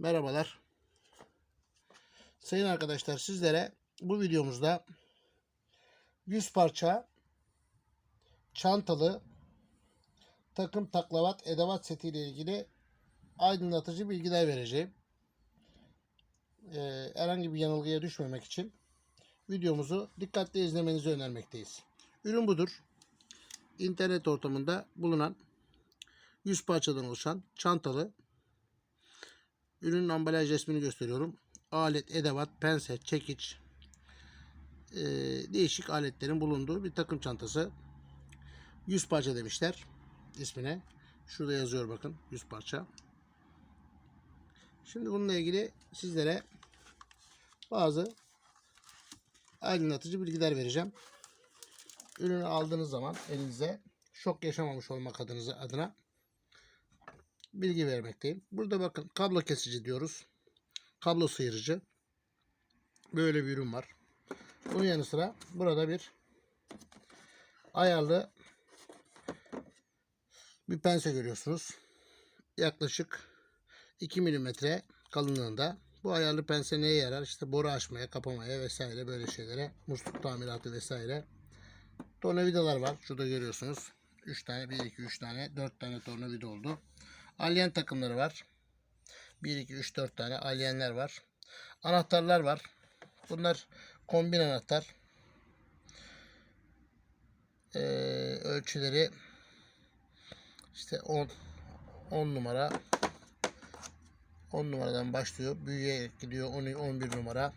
Merhabalar. Sayın arkadaşlar sizlere bu videomuzda 100 parça çantalı takım taklavat edevat seti ile ilgili aydınlatıcı bilgiler vereceğim. Ee, herhangi bir yanılgıya düşmemek için videomuzu dikkatli izlemenizi önermekteyiz. Ürün budur. İnternet ortamında bulunan 100 parçadan oluşan çantalı Ürünün ambalaj resmini gösteriyorum. Alet, edevat, pense, çekiç, e, değişik aletlerin bulunduğu bir takım çantası. 100 parça demişler ismine. Şurada yazıyor bakın 100 parça. Şimdi bununla ilgili sizlere bazı aydınlatıcı bilgiler vereceğim. Ürünü aldığınız zaman elinize şok yaşamamış olmak adınıza, adına bilgi vermekteyim. Burada bakın kablo kesici diyoruz. Kablo sıyırıcı. Böyle bir ürün var. Bunun yanı sıra burada bir ayarlı bir pense görüyorsunuz. Yaklaşık 2 milimetre kalınlığında. Bu ayarlı pense neye yarar? İşte boru açmaya, kapamaya vesaire böyle şeylere. Musluk tamiratı vesaire. Tornavidalar var. Şurada görüyorsunuz. 3 tane, 1, 2, 3 tane, 4 tane tornavida oldu. Alien takımları var. 1, 2, 3, 4 tane alyenler var. Anahtarlar var. Bunlar kombin anahtar. Ee, ölçüleri işte 10 10 numara 10 numaradan başlıyor. Büyüyerek gidiyor 10, 11 numara.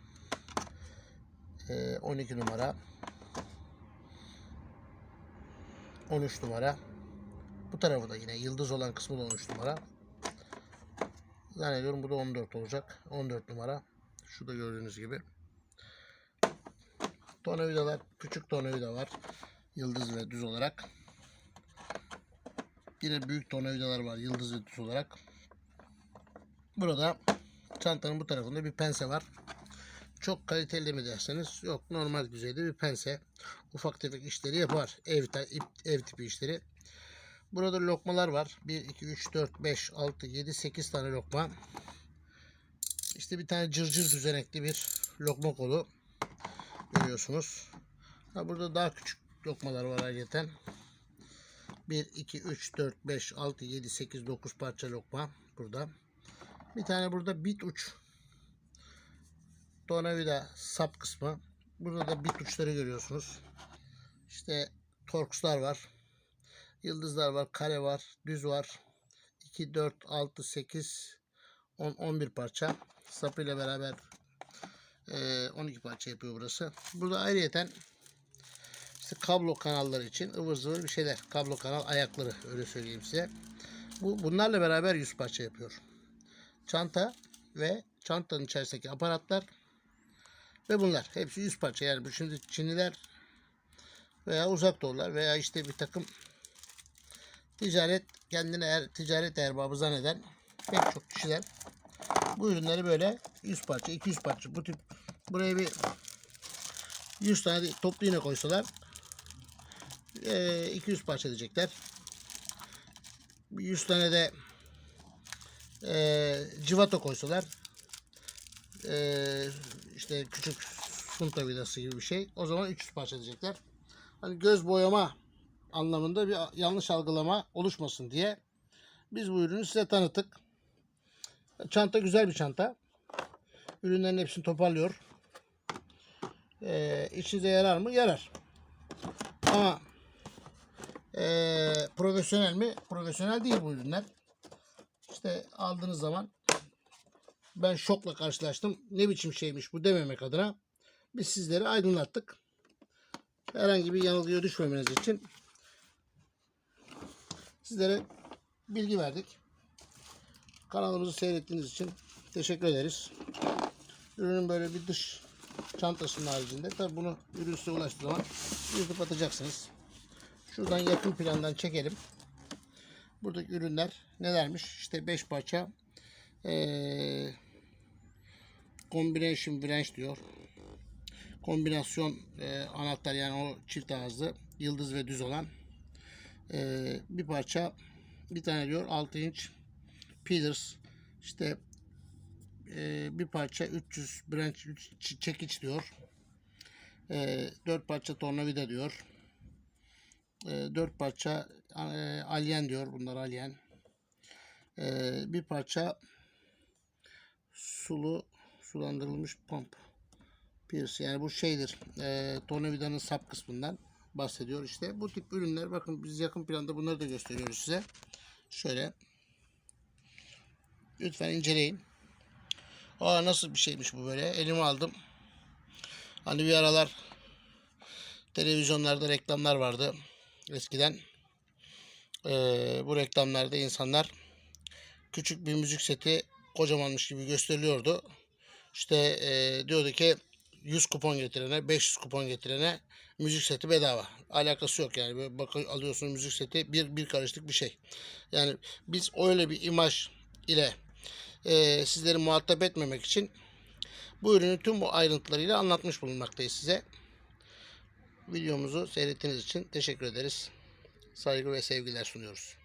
Ee, 12 numara. 13 numara. Bu tarafı da yine yıldız olan kısmı da 13 numara. Zannediyorum bu da 14 olacak. 14 numara. Şurada gördüğünüz gibi. Tornavidalar, küçük tornavida var. Yıldız ve düz olarak. Yine büyük tornavidalar var. Yıldız ve düz olarak. Burada çantanın bu tarafında bir pense var. Çok kaliteli mi derseniz yok normal düzeyde bir pense. Ufak tefek işleri yapar. Ev, ev tipi işleri. Burada lokmalar var. 1, 2, 3, 4, 5, 6, 7, 8 tane lokma. İşte bir tane cırcır düzenekli bir lokma kolu görüyorsunuz. Ha, burada daha küçük lokmalar var ayrıca. 1, 2, 3, 4, 5, 6, 7, 8, 9 parça lokma burada. Bir tane burada bit uç. Tornavida sap kısmı. Burada da bit uçları görüyorsunuz. İşte torkslar var. Yıldızlar var, kare var, düz var. 2, 4, 6, 8, 10, 11 parça. Sapıyla beraber e, 12 parça yapıyor burası. Burada ayrıyeten işte kablo kanalları için ıvır zıvır bir şeyler. Kablo kanal ayakları öyle söyleyeyim size. Bu bunlarla beraber 100 parça yapıyor. Çanta ve çantanın içerisindeki aparatlar ve bunlar. Hepsi 100 parça. Yani bu şimdi Çinliler veya uzak doğular veya işte bir takım ticaret kendine er, ticaret erbabı zanneden pek çok kişiler bu ürünleri böyle 100 parça 200 parça bu tip buraya bir 100 tane toplu iğne koysalar e, 200 parça diyecekler 100 tane de e, civato koysalar e, işte küçük sunta vidası gibi bir şey o zaman 300 parça diyecekler hani göz boyama anlamında bir yanlış algılama oluşmasın diye biz bu ürünü size tanıttık. Çanta güzel bir çanta. Ürünlerin hepsini toparlıyor. Ee, içinize yarar mı? Yarar. Ama ee, profesyonel mi? Profesyonel değil bu ürünler. İşte aldığınız zaman ben şokla karşılaştım. Ne biçim şeymiş bu dememek adına biz sizleri aydınlattık. Herhangi bir yanılgıya düşmemeniz için sizlere bilgi verdik. Kanalımızı seyrettiğiniz için teşekkür ederiz. Ürünün böyle bir dış çantasının haricinde tabi bunu ürün size ulaştığı zaman YouTube atacaksınız. Şuradan yakın plandan çekelim. Buradaki ürünler nelermiş? İşte 5 parça ee, combination branch diyor. Kombinasyon e, anahtar yani o çift ağızlı yıldız ve düz olan ee, bir parça bir tane diyor 6 inç Peters işte e, bir parça 300 branch üç- ç- çekiç diyor. E, 4 parça tornavida diyor. E, 4 parça e, alyen diyor. Bunlar alyen. E, bir parça sulu sulandırılmış pomp. Pierce yani bu şeydir. E, tornavidanın sap kısmından bahsediyor işte. Bu tip ürünler bakın biz yakın planda bunları da gösteriyoruz size. Şöyle. Lütfen inceleyin. Aa nasıl bir şeymiş bu böyle. Elime aldım. Hani bir aralar televizyonlarda reklamlar vardı eskiden. Ee, bu reklamlarda insanlar küçük bir müzik seti kocamanmış gibi gösteriliyordu. İşte e, diyordu ki 100 kupon getirene, 500 kupon getirene müzik seti bedava. Alakası yok yani. Bak alıyorsun müzik seti bir, bir karışlık bir şey. Yani biz öyle bir imaj ile e, sizleri muhatap etmemek için bu ürünü tüm bu ayrıntılarıyla anlatmış bulunmaktayız size. Videomuzu seyrettiğiniz için teşekkür ederiz. Saygı ve sevgiler sunuyoruz.